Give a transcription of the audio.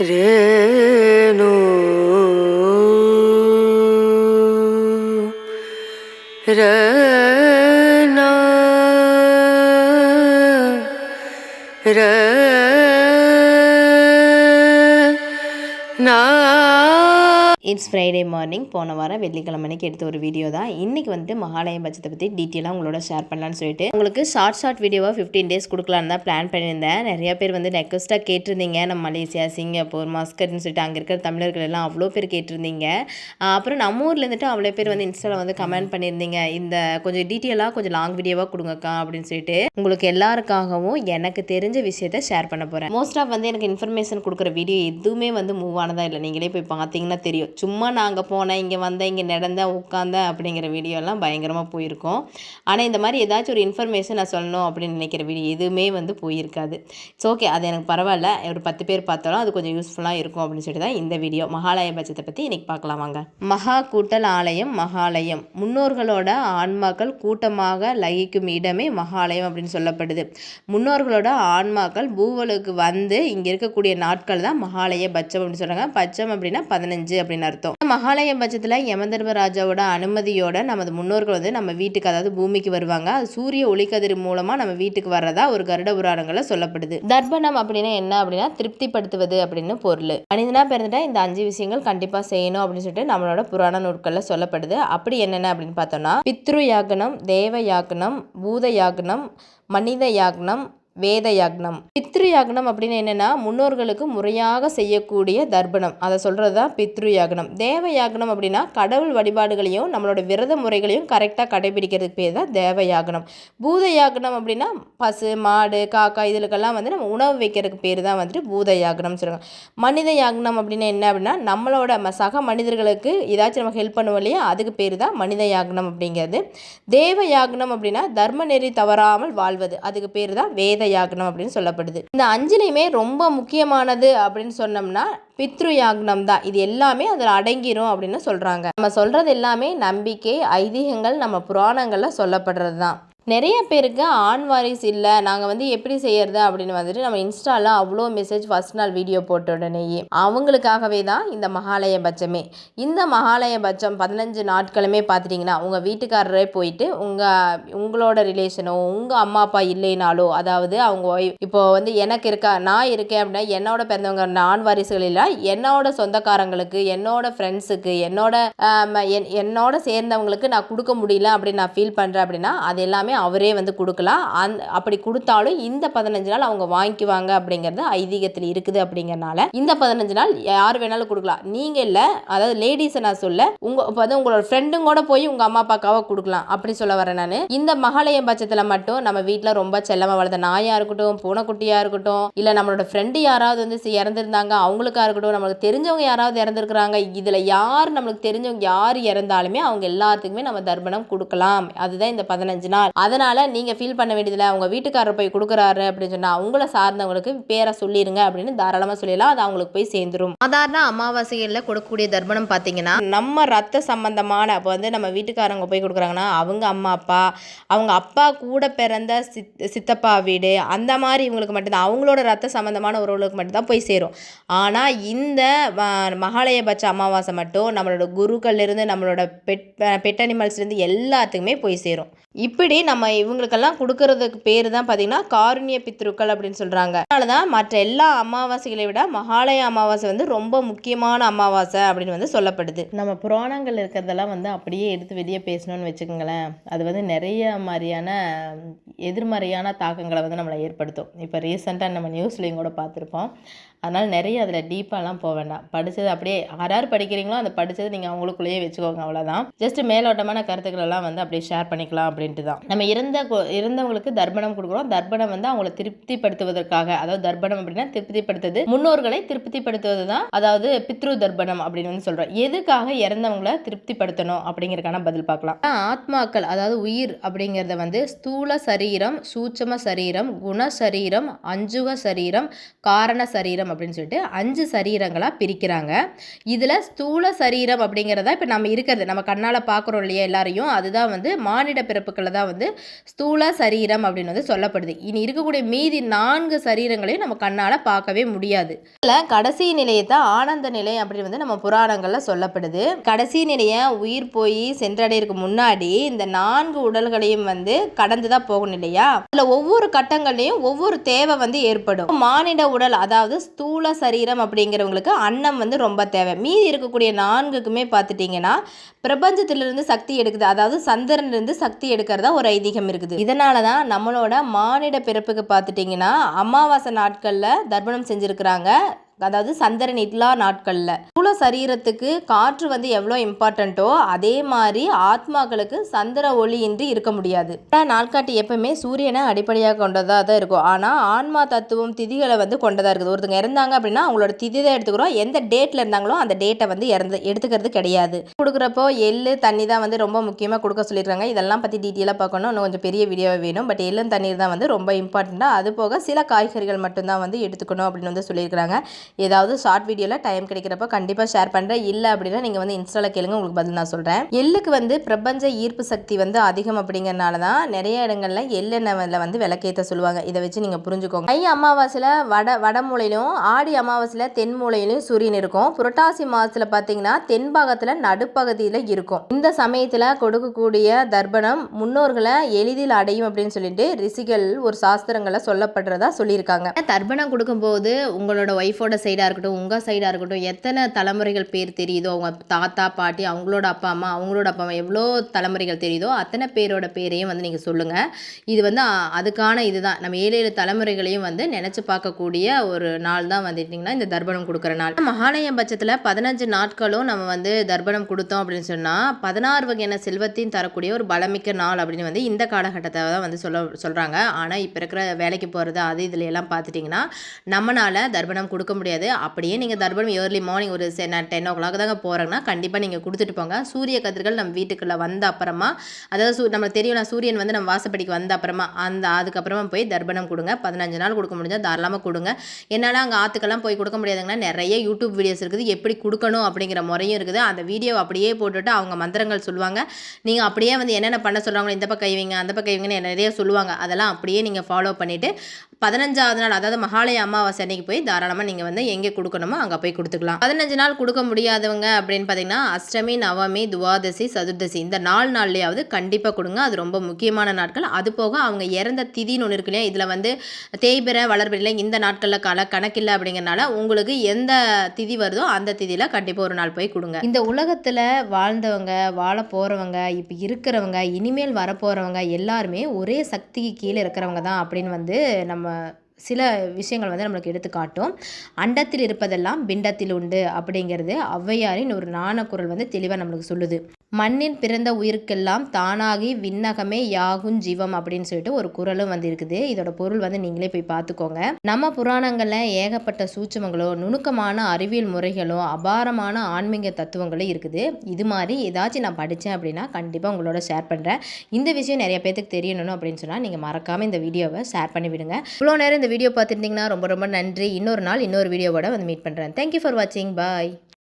രേണു. രന ര നാ it's Friday morning போன வாரம் வெள்ளிக்கிழமைக்கு எடுத்த ஒரு வீடியோ தான். இன்றைக்கி வந்துட்டு மகாலய பட்சத்தை பற்றி டீட்டெயிலாக உங்களோட ஷேர் பண்ணலான்னு சொல்லிட்டு. உங்களுக்கு ஷார்ட் ஷார்ட் வீடியோவாக ஃபிஃப்டீன் டேஸ் கொடுக்கலான்னு தான் பிளான் பண்ணியிருந்தேன். நிறைய பேர் வந்து ரெக்வஸ்ட்டாக கேட்டிருந்தீங்க. நம்ம மலேசியா சிங்கப்பூர் மஸ்கட்னு சொல்லிட்டு அங்கே இருக்கிற தமிழர்கள் எல்லாம் அவ்வளோ பேர் கேட்டிருந்தீங்க. அப்புறம் நம்ம ஊரில் இருந்துட்டு அவ்வளோ பேர் வந்து இன்ஸ்டாவில் வந்து கமெண்ட் பண்ணியிருந்தீங்க. இந்த கொஞ்சம் டீட்டெயிலாக கொஞ்சம் லாங் வீடியோவாக கொடுங்கக்கா அப்படின்னு சொல்லிட்டு. உங்களுக்கு எல்லாருக்காகவும் எனக்கு தெரிஞ்ச விஷயத்த ஷேர் பண்ண போகிறேன் மோஸ்ட் ஆஃப் வந்து எனக்கு இன்ஃபர்மேஷன் கொடுக்குற வீடியோ எதுவுமே வந்து மூவ் ஆனதாக இல்லை. நீங்களே போய் பார்த்தீங்கன்னா தெரியும். சும்மா நாங்கள் போனேன் இங்கே வந்தேன் இங்கே நடந்தேன் உட்காந்தேன் அப்படிங்கிற வீடியோலாம் பயங்கரமாக போயிருக்கோம். ஆனால் இந்த மாதிரி ஏதாச்சும் ஒரு இன்ஃபர்மேஷன் நான் சொல்லணும் அப்படின்னு நினைக்கிற வீடியோ எதுவுமே வந்து போயிருக்காது. இட்ஸ் ஓகே அது எனக்கு பரவாயில்ல. ஒரு பத்து பேர் பார்த்தாலும் அது கொஞ்சம் யூஸ்ஃபுல்லாக இருக்கும் அப்படின்னு சொல்லிட்டு தான் இந்த வீடியோ மகாலய பட்சத்தை பற்றி இன்றைக்கி பார்க்கலாம் வாங்க. மகா கூட்டல் ஆலயம் மகாலயம். முன்னோர்களோட ஆன்மாக்கள் கூட்டமாக லகிக்கும் இடமே மகாலயம் அப்படின்னு சொல்லப்படுது. முன்னோர்களோட ஆன்மாக்கள் பூவலுக்கு வந்து இங்கே இருக்கக்கூடிய நாட்கள் தான் மகாலய பட்சம் அப்படின்னு சொல்கிறாங்க பட்சம் அப்படின்னா பதினஞ்சு அப்படின்னு அர்த்தம். மகாலய பட்சத்தில் யமதர்மராஜாவோட அனுமதியோட நமது முன்னோர்கள் வந்து நம்ம வீட்டுக்கு அதாவது பூமிக்கு வருவாங்க. அது சூரிய ஒளிக்கதிர் மூலமாக நம்ம வீட்டுக்கு வர்றதா ஒரு கருட புராணங்களை சொல்லப்படுது. தர்ப்பணம் அப்படின்னா என்ன அப்படின்னா திருப்திப்படுத்துவது அப்படின்னு பொருள். மனிதனாக பிறந்துட்டா இந்த அஞ்சு விஷயங்கள் கண்டிப்பாக செய்யணும் அப்படின்னு சொல்லிட்டு நம்மளோட புராண நூற்களில் சொல்லப்படுது. அப்படி என்னென்ன அப்படின்னு பார்த்தோம்னா பித்ரு யாகனம் தேவ யாகனம் பூத யாகனம் மனித யாகனம் வேத யாக்னம் பித்ரு யாக்னம் அப்படின்னு என்னென்னா முன்னோர்களுக்கு முறையாக செய்யக்கூடிய தர்ப்பணம். அதை சொல்கிறது தான் பித்ரு யாக்னம் தேவ யாக்னம் அப்படின்னா கடவுள் வழிபாடுகளையும் நம்மளோட விரத முறைகளையும் கரெக்டாக கடைபிடிக்கிறதுக்கு பேர் தான் தேவ யாக்னம் பூத யாக்னம் அப்படின்னா பசு மாடு காக்கா இதுகளுக்கெல்லாம் வந்து நம்ம உணவு வைக்கிறதுக்கு பேர் தான் வந்துட்டு பூத யாக்னம் சொல்லுவாங்க. மனித யாக்னம் அப்படின்னு என்ன அப்படின்னா நம்மளோட சக மனிதர்களுக்கு ஏதாச்சும் நம்ம ஹெல்ப் பண்ணுவோம் இல்லையா அதுக்கு பேர் தான் மனித யாக்னம் அப்படிங்கிறது. தேவ யாக்னம் அப்படின்னா தர்ம நெறி தவறாமல் வாழ்வது. அதுக்கு பேர் தான் வேத யாக்னம் அப்படின்னு சொல்லப்படுது. இந்த அஞ்சுலையுமே ரொம்ப முக்கியமானது அப்படின்னு சொன்னோம்னா பித்ரு யாக்னம் தான். இது எல்லாமே அதில் அடங்கிரும் அப்படின்னு சொல்கிறாங்க நம்ம சொல்கிறது எல்லாமே நம்பிக்கை ஐதீகங்கள் நம்ம புராணங்களில் சொல்லப்படுறது தான் நிறைய பேருக்கு ஆண் வாரிஸ் இல்லை. நாங்கள் வந்து எப்படி செய்யறது அப்படின்னு வந்துட்டு நம்ம இன்ஸ்டாவில் அவ்வளோ மெசேஜ் ஃபஸ்ட் நாள் வீடியோ போட்ட உடனேயே. அவங்களுக்காகவே தான் இந்த மகாலய பட்சமே. இந்த மகாலய பட்சம் பதினஞ்சு நாட்களுமே பார்த்துட்டிங்கன்னா உங்கள் வீட்டுக்காரரே போயிட்டு உங்கள் உங்களோட ரிலேஷனோ உங்கள் அம்மா அப்பா இல்லைனாலோ அதாவது அவங்க wife- இப்போ வந்து எனக்கு இருக்கா நான் இருக்கேன் அப்படின்னா என்னோட பிறந்தவங்க ஆண் வாரிசுகள் இல்லை. என்னோட சொந்தக்காரங்களுக்கு என்னோட ஃப்ரெண்ட்ஸுக்கு என்னோட என்- என்னோட சேர்ந்தவங்களுக்கு நான் கொடுக்க முடியல அப்படின்னு நான் ஃபீல் பண்ணுறேன் அப்படின்னா அது எல்லாமே அவரே வந்து கொடுக்கலாம். அந் அப்படி கொடுத்தாலும் இந்த பதினஞ்சு நாள் அவங்க வாங்கிக்குவாங்க அப்படிங்கிறது ஐதீகத்தில் இருக்குது அப்படிங்கறனால இந்த பதினஞ்சு நாள் யார் வேணாலும் கொடுக்கலாம். நீங்கள் இல்லை அதாவது லேடிஸை நான் சொல்ல உங்கள் இப்போ வந்து உங்களோட ஃப்ரெண்டும் கூட போய் உங்கள் அம்மா அப்பாக்காக கொடுக்கலாம் அப்படி சொல்ல வரேன் நான். இந்த மகாலய பட்சத்தில் மட்டும் நம்ம வீட்டில் ரொம்ப செல்லமாக வளர்த்த நாயாக இருக்கட்டும் பூனைக்குட்டியாக இருக்கட்டும் இல்லை நம்மளோட ஃப்ரெண்டு யாராவது வந்து இறந்துருந்தாங்க அவங்களுக்காக இருக்கட்டும் நம்மளுக்கு தெரிஞ்சவங்க யாராவது இறந்துருக்குறாங்க இதில் யார் நம்மளுக்கு தெரிஞ்சவங்க யார் இறந்தாலுமே அவங்க எல்லாத்துக்குமே நம்ம தர்ப்பணம் கொடுக்கலாம். அதுதான் இந்த பதினஞ்சு நாள். அதனால் நீங்கள் ஃபீல் பண்ண வேண்டியதில்லை. அவங்க வீட்டுக்காரர் போய் கொடுக்குறாரு அப்படின்னு சொன்னால் அவங்கள சார்ந்தவங்களுக்கு பேரை சொல்லிடுங்க அப்படின்னு தாராளமாக சொல்லிடலாம். அது அவங்களுக்கு போய் சேர்ந்துரும். சாதாரண அமாவாசைகளில் கொடுக்கக்கூடிய தர்ப்பணம் பார்த்தீங்கன்னா நம்ம ரத்த சம்பந்தமான அப்போ வந்து நம்ம வீட்டுக்காரங்க போய் கொடுக்குறாங்கன்னா அவங்க அம்மா அப்பா அவங்க அப்பா கூட பிறந்த சித் சித்தப்பா வீடு அந்த மாதிரி இவங்களுக்கு மட்டும்தான். அவங்களோட ரத்த சம்பந்தமான உறவுகளுக்கு மட்டும்தான் போய் சேரும். ஆனால் இந்த மகாலயபட்ச அமாவாசை மட்டும் நம்மளோட குருக்கள்லேருந்து நம்மளோட பெட் பெட் அனிமல்ஸ்லேருந்து எல்லாத்துக்குமே போய் சேரும். இப்படி நம்ம இவங்களுக்கெல்லாம் கொடுக்கறதுக்கு பேர் தான் பார்த்தீங்கன்னா காருண்ய பித்ருக்கள் அப்படின்னு சொல்கிறாங்க அதனால தான் மற்ற எல்லா அமாவாசைகளை விட மகாலய அமாவாசை வந்து ரொம்ப முக்கியமான அமாவாசை அப்படின்னு வந்து சொல்லப்படுது. நம்ம புராணங்கள் இருக்கிறதெல்லாம் வந்து அப்படியே எடுத்து வெளியே பேசணும்னு வச்சுக்கோங்களேன். அது வந்து நிறைய மாதிரியான எதிர்மறையான தாக்கங்களை வந்து நம்மளை ஏற்படுத்தும். இப்போ ரீசெண்டாக நம்ம நியூஸ்லேயும் கூட பார்த்துருப்போம். அதனால் நிறைய அதில் டீப்பாலாம் போக வேண்டாம். படித்தது அப்படியே யார் யார் படிக்கிறீங்களோ அந்த படித்தது நீங்கள் அவங்களுக்குள்ளேயே வச்சுக்கோங்க அவ்வளோதான் ஜஸ்ட் மேலோட்டமான கருத்துக்கள் எல்லாம் வந்து அப்படியே ஷேர் பண்ணிக்கலாம் அப்படின்ட்டு தான். நம்ம இறந்த கு- இறந்தவங்களுக்கு தர்ப்பணம் கொடுக்குறோம். தர்ப்பணம் வந்து அவங்கள திருப்திப்படுத்துவதற்காக அதாவது தர்ப்பணம் அப்படின்னா திருப்திப்படுத்துவது முன்னோர்களை திருப்திப்படுத்துவது தான் அதாவது பித்ரு தர்ப்பணம் அப்படின்னு வந்து சொல்கிறோம் எதுக்காக இறந்தவங்கள திருப்திப்படுத்தணும் அப்படிங்கிறக்கான பதில் பார்க்கலாம். ஆத்மாக்கள் அதாவது உயிர் அப்படிங்கிறத வந்து ஸ்தூல சரீரம் சூட்சம சரீரம் குண சரீரம் அஞ்சுக சரீரம் காரண சரீரம் அப்படின்னு சொல்லிட்டு அஞ்சு சரீரங்களாக பிரிக்கிறாங்க. இதில் ஸ்தூல சரீரம் அப்படிங்கிறதா இப்போ நம்ம இருக்கிறது. நம்ம கண்ணால் பார்க்குறோம் இல்லையா எல்லாரையும்? அதுதான் வந்து மானிட பிறப்புக்களில் தான் வந்து ஸ்தூல சரீரம் அப்படின்னு வந்து சொல்லப்படுது. இனி இருக்கக்கூடிய மீதி நான்கு சரீரங்களையும் நம்ம கண்ணால் பார்க்கவே முடியாது. இதில் கடைசி நிலையை தான் ஆனந்த நிலை அப்படின்னு வந்து நம்ம புராணங்களில் சொல்லப்படுது. கடைசி நிலையை உயிர் போய் சென்றடையிறதுக்கு முன்னாடி இந்த நான்கு உடல்களையும் வந்து கடந்து தான் போகணும் இல்லையா? அதில் ஒவ்வொரு கட்டங்கள்லையும் ஒவ்வொரு தேவை வந்து ஏற்படும். மானிட உடல் அதாவது ஸ்தூல சரீரம் அப்படிங்கிறவங்களுக்கு அன்னம் வந்து ரொம்ப தேவை. மீதி இருக்கக்கூடிய நான்குக்குமே பார்த்துட்டிங்கன்னா பிரபஞ்சத்திலிருந்து சக்தி எடுக்குது. அதாவது சந்திரன்லேருந்து சக்தி எடுக்கிறதா ஒரு ஐதீகம் இருக்குது. இதனால தான் நம்மளோட மானிட பிறப்புக்கு பார்த்துட்டிங்கன்னா அமாவாசை நாட்களில் தர்ப்பணம் செஞ்சுருக்கிறாங்க. அதாவது சந்திரன் இல்லா நாட்களில். மூல சரீரத்துக்கு காற்று வந்து எவ்வளோ இம்பார்ட்டண்ட்டோ அதே மாதிரி ஆத்மாக்களுக்கு சந்திர ஒளி இன்றி இருக்க முடியாது. நாட்காட்டி எப்பவுமே சூரியனை அடிப்படையாக கொண்டதாக தான் இருக்கும். ஆனால் ஆன்மா தத்துவம் திதிகளை வந்து கொண்டதாக இருக்குது. ஒருத்தங்க இறந்தாங்க அப்படின்னா அவங்களோட திதி தான் எடுத்துக்கிறோம். எந்த டேட்டில் இருந்தாங்களோ அந்த டேட்டை வந்து இறந்து எடுத்துக்கிறது கிடையாது. கொடுக்குறப்போ எள்ளு தண்ணி தான் வந்து ரொம்ப முக்கியமாக கொடுக்க சொல்லியிருக்காங்க. இதெல்லாம் பற்றி டீட்டெயிலாக பார்க்கணும் இன்னும் கொஞ்சம் பெரிய வீடியோவை வேணும். பட் எள்ளும் தண்ணீர் தான் வந்து ரொம்ப இம்பார்ட்டண்ட்டாக அது போக சில காய்கறிகள் மட்டும்தான் வந்து எடுத்துக்கணும் அப்படின்னு வந்து சொல்லியிருக்கிறாங்க. ஏதாவது ஷார்ட் வீடியோவில் டைம் கிடைக்கிறப்ப கண்டிப்பாக ஷேர் பண்ணுறேன் இல்லை அப்படின்னா நீங்கள் வந்து இன்ஸ்டாவில் கேளுங்க உங்களுக்கு பதில் நான் சொல்கிறேன் எள்ளுக்கு வந்து பிரபஞ்ச ஈர்ப்பு சக்தி வந்து அதிகம் அப்படிங்கிறனால தான் நிறைய இடங்களில் எள்ளெண்ணெயில் வந்து விளக்கேற்ற சொல்லுவாங்க. இதை வச்சு நீங்கள் புரிஞ்சுக்கோங்க. தை அமாவாசையில் வட வடமூலையிலும் ஆடி அமாவாசையில் தென் மூலையிலும் சூரியன் இருக்கும். புரட்டாசி மாதத்தில் பார்த்தீங்கன்னா தென்பாகத்தில் நடுப்பகுதியில் இருக்கும். இந்த சமயத்தில் கொடுக்கக்கூடிய தர்ப்பணம் முன்னோர்களை எளிதில் அடையும் அப்படின்னு சொல்லிட்டு ரிஷிகள் ஒரு சாஸ்திரங்களை சொல்லப்படுறதா சொல்லியிருக்காங்க. தர்ப்பணம் கொடுக்கும்போது உங்களோட ஒய்ஃபோட சைடாக இருக்கட்டும் உங்கள் சைடாக இருக்கட்டும் எத்தனை தலைமுறைகள் பேர் தெரியுதோ அவங்க தாத்தா பாட்டி அவங்களோட அப்பா அம்மா அவங்களோட அப்பா அம்மா எவ்வளோ தலைமுறைகள் தெரியுதோ அத்தனை பேரோட பேரையும் வந்து நீங்கள் சொல்லுங்கள் இது வந்து அதுக்கான இதுதான். நம்ம ஏழு ஏழு தலைமுறைகளையும் வந்து நினச்சி பார்க்கக்கூடிய ஒரு நாள் தான் வந்துட்டிங்கன்னா இந்த தர்ப்பணம் கொடுக்குற நாள். மகாலயம் பட்சத்தில் பதினஞ்சு நாட்களும் நம்ம வந்து தர்ப்பணம் கொடுத்தோம் அப்படின்னு சொன்னால் பதினாறு வகையான செல்வத்தையும் தரக்கூடிய ஒரு பலமிக்க நாள் அப்படின்னு வந்து இந்த காலகட்டத்தை தான் வந்து சொல்ல சொல்கிறாங்க ஆனால் இப்போ இருக்கிற வேலைக்கு போகிறது அது இதில் எல்லாம் பார்த்துட்டிங்கன்னா நம்மளால் தர்ப்பணம் கொடுக்க முடியாது. அப்படியே நீங்கள் தர்பணம் ஏர்லி மார்னிங் ஒரு டென் ஓ கிளாக் தாங்க போகிறாங்கன்னா கண்டிப்பாக நீங்கள் கொடுத்துட்டு போங்க. சூரிய கதிர்கள் நம்ம வீட்டுக்குள்ளே வந்த அப்புறமா அதாவது சூ நம்ம தெரியும் நான் சூரியன் வந்து நம்ம வாசப்படிக்கு வந்த அப்புறமா அந்த அதுக்கப்புறமா போய் தர்பணம் கொடுங்க. பதினஞ்சு நாள் கொடுக்க முடிஞ்சால் தாராளமாக கொடுங்க. என்னால் அங்கே ஆற்றுக்கெல்லாம் போய் கொடுக்க முடியாதுங்கன்னா நிறைய யூடியூப் வீடியோஸ் இருக்குது. எப்படி கொடுக்கணும் அப்படிங்கிற முறையும் இருக்குது. அந்த வீடியோ அப்படியே போட்டுட்டு அவங்க மந்திரங்கள் சொல்லுவாங்க. நீங்கள் அப்படியே வந்து என்னென்ன பண்ண சொல்கிறாங்களோ இந்த பக்கம் கைவிங்க அந்த பக்கம் கைவிங்கன்னு நிறைய சொல்லுவாங்க. அதெல்லாம் அப்படியே நீங்கள் ஃபாலோ பண்ணிவிட்டு பதினஞ்சாவது நாள் அதாவது மகாலய அமாவாசை அன்னைக்கு போய் தாராளமாக நீங்கள் வந்து எங்கே கொடுக்கணுமோ அங்கே போய் கொடுத்துக்கலாம். பதினஞ்சு நாள் கொடுக்க முடியாதவங்க அப்படின்னு பார்த்தீங்கன்னா அஷ்டமி நவமி துவாதசி சதுர்தசி இந்த நாலு நாள்லையாவது கண்டிப்பாக கொடுங்க. அது ரொம்ப முக்கியமான நாட்கள். அது போக அவங்க இறந்த திதின்னு ஒன்று இருக்கு இல்லையா? இதில் வந்து தேய்பிற வளர்பிறையில் இந்த நாட்களில் கல கணக்கில்லை அப்படிங்கிறனால உங்களுக்கு எந்த திதி வருதோ அந்த திதியில் கண்டிப்பாக ஒரு நாள் போய் கொடுங்க. இந்த உலகத்தில் வாழ்ந்தவங்க வாழ போகிறவங்க இப்போ இருக்கிறவங்க இனிமேல் வரப்போகிறவங்க எல்லாருமே ஒரே சக்திக்கு கீழே இருக்கிறவங்க தான் அப்படின்னு வந்து நம்ம சில விஷயங்கள் வந்து நம்மளுக்கு எடுத்துக்காட்டும். அண்டத்தில் இருப்பதெல்லாம் பிண்டத்தில் உண்டு அப்படிங்கிறது ஔவையாரின் ஒரு நாணக்குரல் வந்து தெளிவாக நம்மளுக்கு சொல்லுது. மண்ணில் பிறந்த உயிருக்கெல்லாம் தானாகி விண்ணகமே யாகும் ஜீவம் அப்படின்னு சொல்லிட்டு ஒரு குரலும் வந்து இருக்குது இதோட பொருள் வந்து நீங்களே போய் பார்த்துக்கோங்க. நம்ம புராணங்களில் ஏகப்பட்ட சூட்சமங்களோ நுணுக்கமான அறிவியல் முறைகளோ அபாரமான ஆன்மீக தத்துவங்களும் இருக்குது. இது மாதிரி ஏதாச்சும் நான் படித்தேன் அப்படின்னா கண்டிப்பாக உங்களோட ஷேர் பண்ணுறேன் இந்த விஷயம் நிறைய பேத்துக்கு தெரியணும் அப்படின்னு சொன்னால் நீங்கள் மறக்காமல் இந்த வீடியோவை ஷேர் பண்ணி விடுங்க. இவ்வளோ நேரம் இந்த வீடியோ பார்த்துருந்தீங்கன்னா ரொம்ப ரொம்ப நன்றி. இன்னொரு நாள் இன்னொரு வீடியோவோட வந்து மீட் பண்ணுறேன் தேங்க்யூ ஃபார் வாட்சிங் பாய்